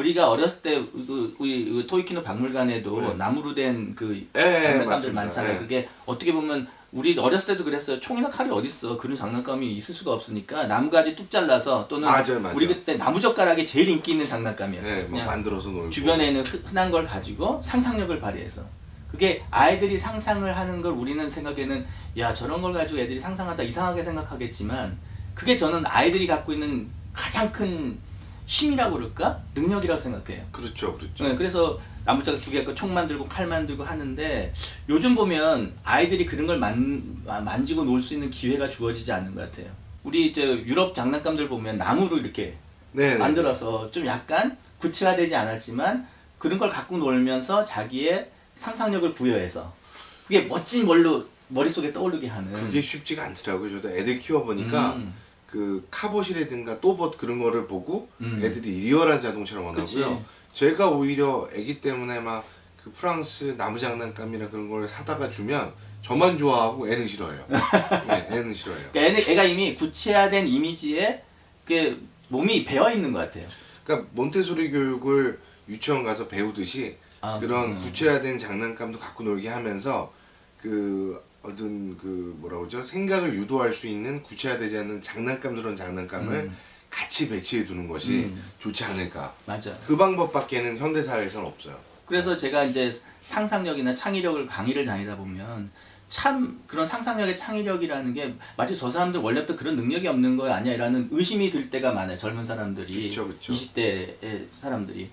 우리가 어렸을 때 그, 우리 그 토이키노 박물관에도 네. 나무로 된 그 예, 예, 장난감들 맞습니다. 많잖아요. 예. 그게 어떻게 보면 우리 어렸을 때도 그랬어요. 총이나 칼이 어딨어. 그런 장난감이 있을 수가 없으니까 나무가지 뚝 잘라서 또는 맞아요, 맞아요. 우리 그때 나무젓가락이 제일 인기 있는 장난감이었어요. 예, 뭐 그냥 만들어서 놀고. 주변에 있는 흔- 흔한 걸 가지고 상상력을 발휘해서 그게 아이들이 상상을 하는 걸 우리는 생각에는 야 저런 걸 가지고 애들이 상상하다 이상하게 생각하겠지만 그게 저는 아이들이 갖고 있는 가장 큰 힘이라고 그럴까 능력이라고 생각해요. 그렇죠, 그렇죠. 네, 그래서 나무자가 두 개고 총 만들고 칼 만들고 하는데 요즘 보면 아이들이 그런 걸 만, 아, 만지고 놀 수 있는 기회가 주어지지 않는 것 같아요. 우리 이제 유럽 장난감들 보면 나무로 이렇게 네, 네. 만들어서 좀 약간 구체화되지 않았지만 그런 걸 갖고 놀면서 자기의 상상력을 부여해서 그게 멋진 걸로 머릿속에 떠오르게 하는 그게 쉽지가 않더라고요. 저도 애들 키워 보니까 음. 그 카봇이라든가 또봇 그런 거를 보고 음. 애들이 리얼한 자동차를. 원하고요. 제가 오히려 애기 때문에 막 그 프랑스 나무 장난감이나 그런 걸 사다가 주면 저만 좋아하고 애는 싫어해요. 네, 애는 싫어해요. 그러니까 애는, 애가 이미 구체화된 이미지에 그 몸이 배어 있는 것 같아요. 그러니까 몬테소리 교육을 유치원 가서 배우듯이 아, 그런 음. 구체화된 장난감도 갖고 놀게 하면서 그 어떤 그 뭐라 그러죠 생각을 유도할 수 있는 구체화되지 않는 장난감스러운 장난감을 음. 같이 배치해 두는 것이 음. 좋지 않을까 맞아. 그 방법밖에는 현대 사회에서는 없어요. 그래서 제가 이제 상상력이나 창의력을 강의를 다니다 보면 참 그런 상상력의 창의력이라는 게 마치 저 사람들 원래부터 그런 능력이 없는 거 아니야라는 의심이 들 때가 많아요. 젊은 사람들이 그쵸, 그쵸. 20대의 사람들이.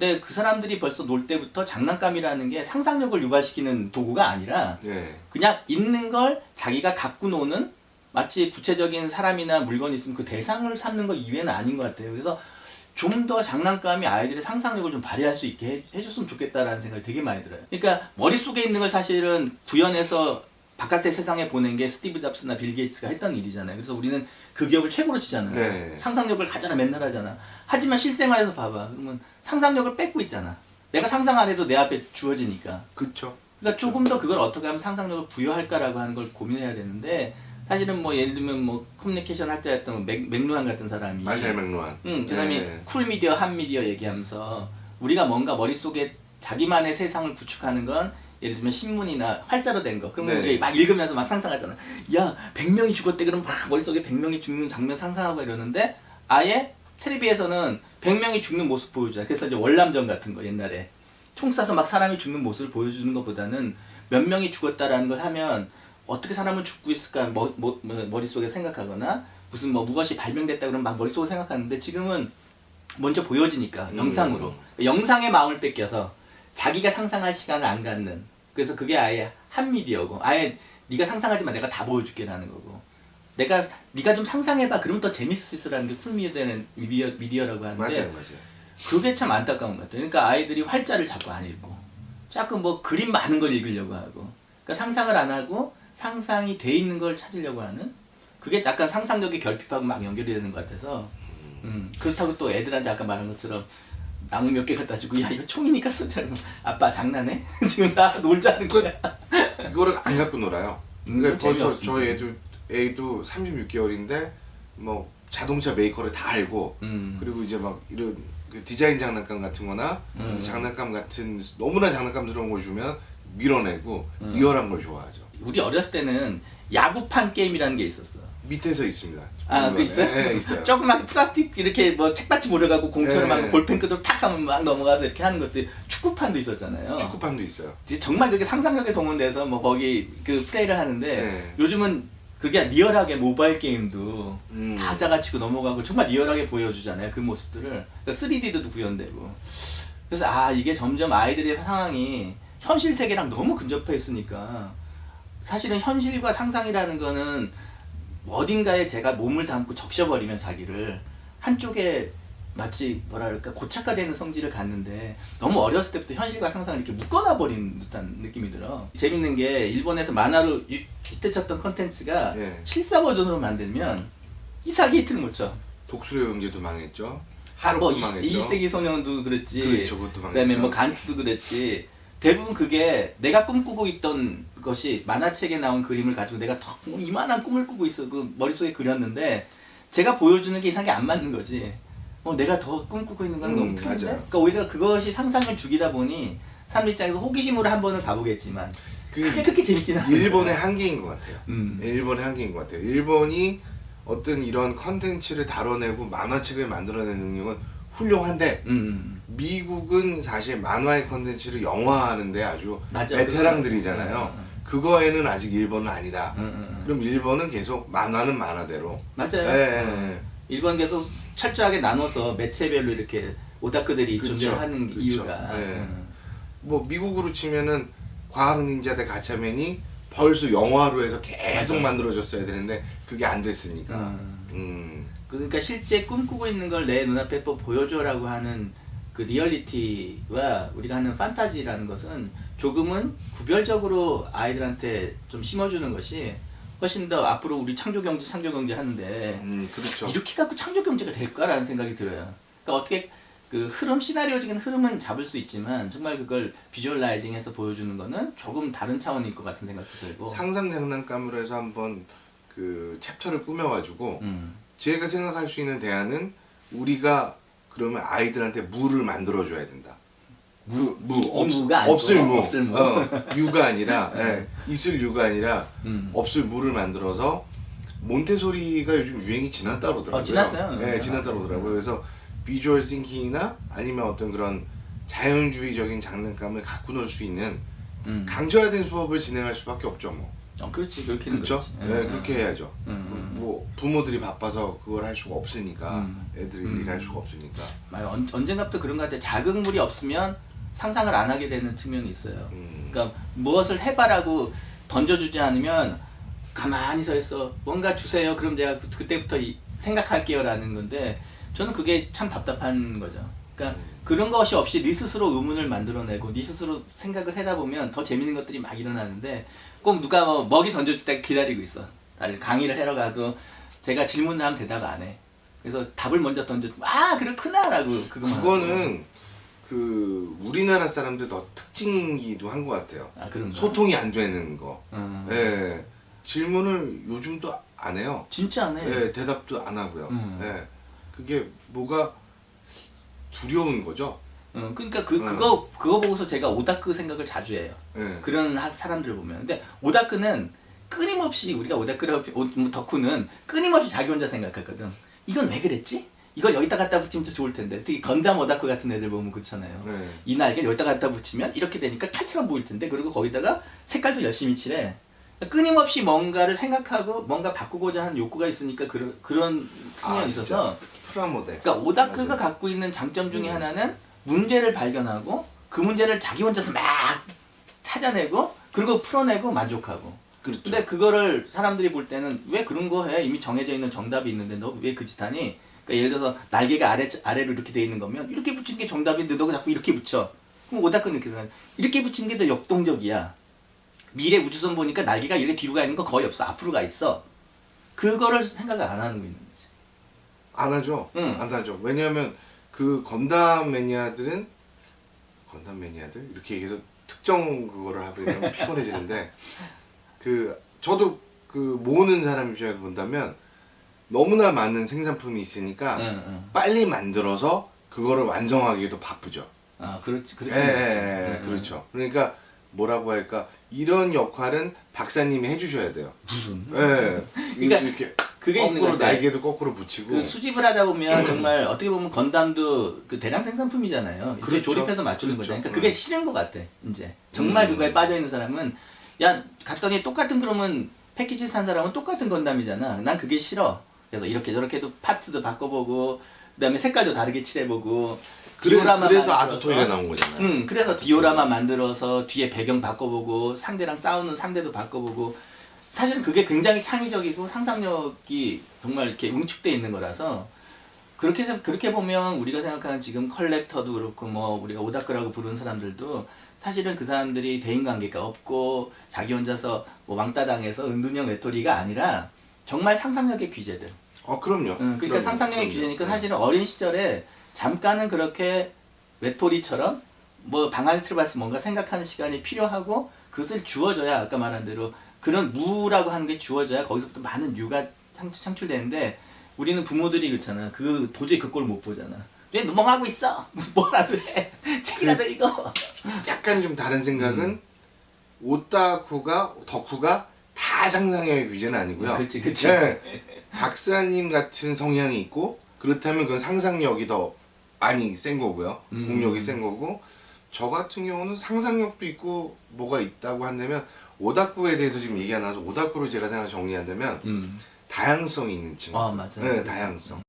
근데 그 사람들이 벌써 놀 때부터 장난감이라는 게 상상력을 유발시키는 도구가 아니라 네. 그냥 있는 걸 자기가 갖고 노는 마치 구체적인 사람이나 물건이 있으면 그 대상을 삼는 것 이외는 아닌 것 같아요. 그래서 좀 더 장난감이 아이들의 상상력을 좀 발휘할 수 있게 해- 해줬으면 좋겠다라는 생각이 되게 많이 들어요. 그러니까 머릿속에 있는 걸 사실은 구현해서 바깥의 세상에 보낸 게 스티브 잡스나 빌 게이츠가 했던 일이잖아요. 그래서 우리는 그 기업을 최고로 치잖아요. 네. 상상력을 가져라 맨날 하잖아. 하지만 실생활에서 봐봐. 그러면 상상력을 뺏고 있잖아. 내가 상상 안 해도 내 앞에 주어지니까. 그쵸. 그러니까 조금 더 그걸 어떻게 하면 상상력을 부여할까라고 하는 걸 고민해야 되는데 사실은 뭐 예를 들면 뭐 커뮤니케이션 학자였던 맥, 맥루한 같은 사람이 마샬 맥루한. 응, 그 사람이 네. 쿨 미디어, 한 미디어 얘기하면서 우리가 뭔가 머릿속에 자기만의 세상을 구축하는 건 예를 들면 신문이나 활자로 된 거. 그러면 네. 우리가 막 읽으면서 막 상상하잖아. 야, 100명이 죽었대. 그럼 막 머릿속에 100명이 죽는 장면 상상하고 이러는데 아예 텔레비에서는 100명이 죽는 모습 보여주잖아. 그래서 이제 월남전 같은 거 옛날에 총 쏴서 막 사람이 죽는 모습을 보여주는 것보다는 몇 명이 죽었다라는 걸 하면 어떻게 사람은 죽고 있을까 머, 머, 뭐, 머릿속에 생각하거나 무슨 뭐 무엇이 발명됐다 그러면 막 머릿속에 생각하는데 지금은 먼저 보여지니까 음. 영상으로 영상의 마음을 뺏겨서 자기가 상상할 시간을 안 갖는 그래서 그게 아예 한 미디어고 아예 네가 상상하지만 내가 다 보여줄게라는 거고 내가 네가 좀 상상해봐 그러면 더 재밌을 게 쿨미디어는 미디어, 미디어라고 하는데 맞아요, 맞아요. 그게 참 안타까운 것 같아요. 그러니까 아이들이 활자를 자꾸 안 읽고 자꾸 뭐 그림 많은 걸 읽으려고 하고 그러니까 상상을 안 하고 상상이 돼 있는 걸 찾으려고 하는 그게 약간 상상력이 결핍하고 막 연결이 되는 것 같아서 음, 그렇다고 또 애들한테 아까 말한 것처럼 나무 몇 개 갖다 주고 야 이거 총이니까 쓰자 그러면 아빠 장난해? 지금 나 놀자는 거야 이거를 안 갖고 놀아요. 음, 그러니까 벌써. 저희 애도 애도 36개월인데 뭐 자동차 메이커를 다 알고 음. 그리고 이제 막 이런 그 디자인 장난감 같은 거나 음. 장난감 같은 너무나 장난감스러운 걸 주면 밀어내고 음. 리얼한 걸 좋아하죠. 우리 어렸을 때는 야구판 게임이라는 게 있었어 밑에서 있습니다. 아, 그 있어요? 네, 네, 있어요. 조그만 플라스틱 이렇게 뭐 책받침 오려가고 공처럼 네. 하고 볼펜 끄도 탁 하면 막 넘어가서 이렇게 하는 것들 축구판도 있었잖아요. 축구판도 있어요. 정말 그게 상상력에 동원돼서 뭐 거기 그 플레이를 하는데 네. 요즘은 그게 리얼하게 모바일 게임도 음. 다 짜가치고 넘어가고 정말 리얼하게 보여주잖아요 그 모습들을 그러니까 3D도 구현되고 그래서 아 이게 점점 아이들의 상황이 현실 세계랑 너무 근접해 있으니까 사실은 현실과 상상이라는 거는 어딘가에 제가 몸을 담고 적셔버리면 자기를 한쪽에 마치 뭐랄까 고착화되는 성질을 갖는데 너무 어렸을 때부터 현실과 상상을 이렇게 묶어놔 버린 듯한 느낌이 들어 재밌는 게 일본에서 만화로 유- 히트 쳤던 컨텐츠가 네. 실사 버전으로 만들면 이삭이 히트를 못 쳐. 독수리 연기도 망했죠. 뭐 하루도 20, 망했죠. 20 세기 소년도 그랬지. 그렇죠, 그것도 그다음에 망했죠. 뭐 간츠도 그랬지. 대부분 그게 내가 꿈꾸고 있던 것이 만화책에 나온 그림을 가지고 내가 더 이만한 꿈을 꾸고 있어. 그 머릿속에 그렸는데 제가 보여주는 게 이상하게 안 맞는 거지. 뭐어 내가 더 꿈꾸고 있는 건 음, 너무 틀린데. 맞아요. 그러니까 오히려 그것이 상상을 죽이다 보니 사람 입장에서 호기심으로 한 번은 가보겠지만 그게 그 그렇게 재밌지는 않아요. 일본의 한계인 것 같아요. 음. 일본의 한계인 것 같아요. 일본이 어떤 이런 컨텐츠를 다뤄내고 만화책을 만들어내는 능력은 훌륭한데 음. 미국은 사실 만화의 컨텐츠를 영화하는데 아주 맞아. 베테랑들이잖아요. 음, 그거에는 아직 일본은 아니다. 음, 음, 음. 그럼 일본은 계속 만화는 만화대로. 맞아요. 예, 예, 어. 예. 일본 계속 철저하게 나눠서 매체별로 이렇게 오타쿠들이 그쵸, 존재하는 그쵸. 이유가 예. 음. 뭐 미국으로 치면은 과학 닌자 대 가차맨이 벌써 영화로 해서 계속 맞아. 만들어졌어야 되는데 그게 안 됐으니까. 음. 음. 그러니까 실제 꿈꾸고 있는 걸 내 눈앞에 또 보여줘라고 하는 그 리얼리티와 우리가 하는 판타지라는 것은 조금은 구별적으로 아이들한테 좀 심어주는 것이 훨씬 더 앞으로 우리 창조 경제 창조 경제 하는데 음, 그렇죠. 이렇게 갖고 창조 경제가 될까라는 생각이 들어요. 그러니까 어떻게 그 흐름 시나리오적인 흐름은 잡을 수 있지만 정말 그걸 비주얼라이징해서 보여주는 거는 조금 다른 차원일 것 같은 생각도 들고. 상상 장난감으로 해서 한번 그 챕터를 꾸며가지고 음. 제가 생각할 수 있는 대안은 우리가 그러면 아이들한테 무를 만들어줘야 된다. 무, 무, 이 없, 무가 아니고 없을 무, 없을 무. 어, 유가 아니라 예, 있을 유가 아니라 음. 없을 무를 만들어서 몬테소리가 요즘 유행이 지났다 그러더라고요. 어, 지났어요. 네, 지났다 그러더라고요. 그래서 비주얼 싱킹이나 아니면 어떤 그런 자연주의적인 장난감을 갖고 놀 수 있는 음. 강조화된 수업을 진행할 수밖에 없죠, 뭐. 어, 그렇지 그렇게는 그렇죠? 네, 음, 그렇게 해야죠. 음, 음. 뭐 부모들이 바빠서 그걸 할 수가 없으니까 음. 애들이 음. 일할 수가 없으니까. 맞아요. 언, 언젠가부터 그런 것 같아요. 자극물이 없으면 상상을 안 하게 되는 측면이 있어요. 음. 그러니까 무엇을 해봐라고 던져주지 않으면 가만히 서 있어. 뭔가 주세요. 그럼 제가 그- 그때부터 이- 생각할게요라는 건데 저는 그게 참 답답한 거죠. 그러니까 그런 것이 없이 네 스스로 의문을 만들어내고 네 스스로 생각을 하다 보면 더 재밌는 것들이 막 일어나는데 꼭 누가 뭐 먹이 던져줄 때 기다리고 있어. 강의를 하러 가도 제가 질문을 하면 대답 안 해. 그래서 답을 먼저 던져. 아 그렇구나라고 그거만. 하고. 그거는 그 우리나라 사람들 더 특징이기도 한 것 같아요. 아 그런가. 소통이 안 되는 거. 음. 예. 질문을 요즘도 안 해요. 진짜 안 해. 예, 대답도 안 하고요. 음. 예. 그게 뭐가 두려운 거죠. 어, 그러니까 그 음. 그거 그거 보고서 제가 오다크 생각을 자주 해요. 예. 그런 학- 사람들 보면. 근데 오다크는 끊임없이 우리가 오다크라고 오- 뭐 덕후는 끊임없이 자기 혼자 생각하거든. 이건 왜 그랬지? 이걸 여기다 갖다 붙이면 더 좋을 텐데. 특히 건담 오다크 같은 애들 보면 그렇잖아요. 네. 이 날개 여기다 갖다 붙이면 이렇게 되니까 칼처럼 보일 텐데. 그리고 거기다가 색깔도 열심히 칠해. 끊임없이 뭔가를 생각하고 뭔가 바꾸고자 하는 욕구가 있으니까 그런 그런 측면이 아, 있어서 프라모델. 그러니까 오다크가 맞아요. 갖고 있는 장점 중에 음. 하나는 문제를 발견하고 그 문제를 자기 혼자서 막 찾아내고 그리고 풀어내고 만족하고. 그렇죠. 근데 그거를 사람들이 볼 때는 왜 그런 거 해? 이미 정해져 있는 정답이 있는데 너 왜 그 짓 하니? 그러니까 예를 들어서 날개가 아래 아래로 이렇게 돼 있는 거면 이렇게 붙이는 게 정답인데 너가 자꾸 이렇게 붙여. 그럼 오다크는 이렇게 생각해. 이렇게 붙이는 게 더 역동적이야. 미래 우주선 보니까 날개가 이렇게 뒤로 가 있는 거 거의 없어. 앞으로 가 있어. 그거를 생각을 안 하는 거 있는 거지. 안 하죠. 응. 안 하죠. 왜냐하면 그 건담 매니아들은 건담 매니아들 이렇게 얘기해서 특정 그거를 하면 피곤해지는데 그 저도 그 모으는 사람 입장에서 본다면 너무나 많은 생산품이 있으니까 응, 응. 빨리 만들어서 그거를 완성하기도 바쁘죠. 아, 그렇지. 예, 그렇게 예. 예, 응, 그렇죠. 그러니까 뭐라고 할까 이런 역할은 박사님이 해주셔야 돼요. 무슨? 예, 그러니까 이렇게 그게 있는 거꾸로 같아. 날개도 거꾸로 붙이고 그 수집을 하다 보면 정말 어떻게 보면 건담도 그 대량 생산품이잖아요. 이제 그렇죠. 조립해서 맞추는 그렇죠. 거잖아요. 그러니까 그게 음. 싫은 것 같아. 이제 정말 음. 그거에 빠져 있는 사람은 야 갔더니 똑같은 그러면 패키지 산 사람은 똑같은 건담이잖아. 난 그게 싫어. 그래서 이렇게 저렇게도 파트도 바꿔보고 그다음에 색깔도 다르게 칠해보고 그래서, 디오라마 그래서 아두토이가 나온 거잖아요. 응, 그래서 디오라마 만들어서 뒤에 배경 바꿔보고 상대랑 싸우는 상대도 바꿔보고 사실은 그게 굉장히 창의적이고 상상력이 정말 이렇게 응축돼 있는 거라서 그렇게 해서 그렇게 보면 우리가 생각하는 지금 컬렉터도 그렇고 뭐 우리가 오다크라고 부르는 사람들도 사실은 그 사람들이 대인 관계가 없고 자기 혼자서 뭐 왕따 당해서 은둔형 외톨이가 아니라 정말 상상력의 귀재들. 어 그럼요. 응, 그러니까 그럼요. 상상력의 그럼요. 규제니까 네. 사실은 어린 시절에 잠깐은 그렇게 외톨이처럼 뭐 방 안에 들어가서 뭔가 생각하는 시간이 필요하고 그것을 주어져야 아까 말한 대로 그런 무라고 하는 게 주어져야 거기서부터 많은 유가 창- 창출되는데 우리는 부모들이 그렇잖아. 그 도저히 그 꼴 못 보잖아. 왜 멍하고 있어? 뭐라도 해. 책이라도 읽어. 약간 좀 다른 생각은 음. 오타쿠가 덕후가 다 상상력의 규제는 아니고요. 그렇지, 그렇지. 네. 박사님 같은 성향이 있고 그렇다면 그건 상상력이 더 많이 센 거고요. 음. 공력이 센 거고 저 같은 경우는 상상력도 있고 뭐가 있다고 한다면 오다쿠에 대해서 지금 얘기 안 나와서 오다쿠를 제가 생각 정리한다면 음. 다양성이 있는 친구. 아, 맞아요. 네, 다양성.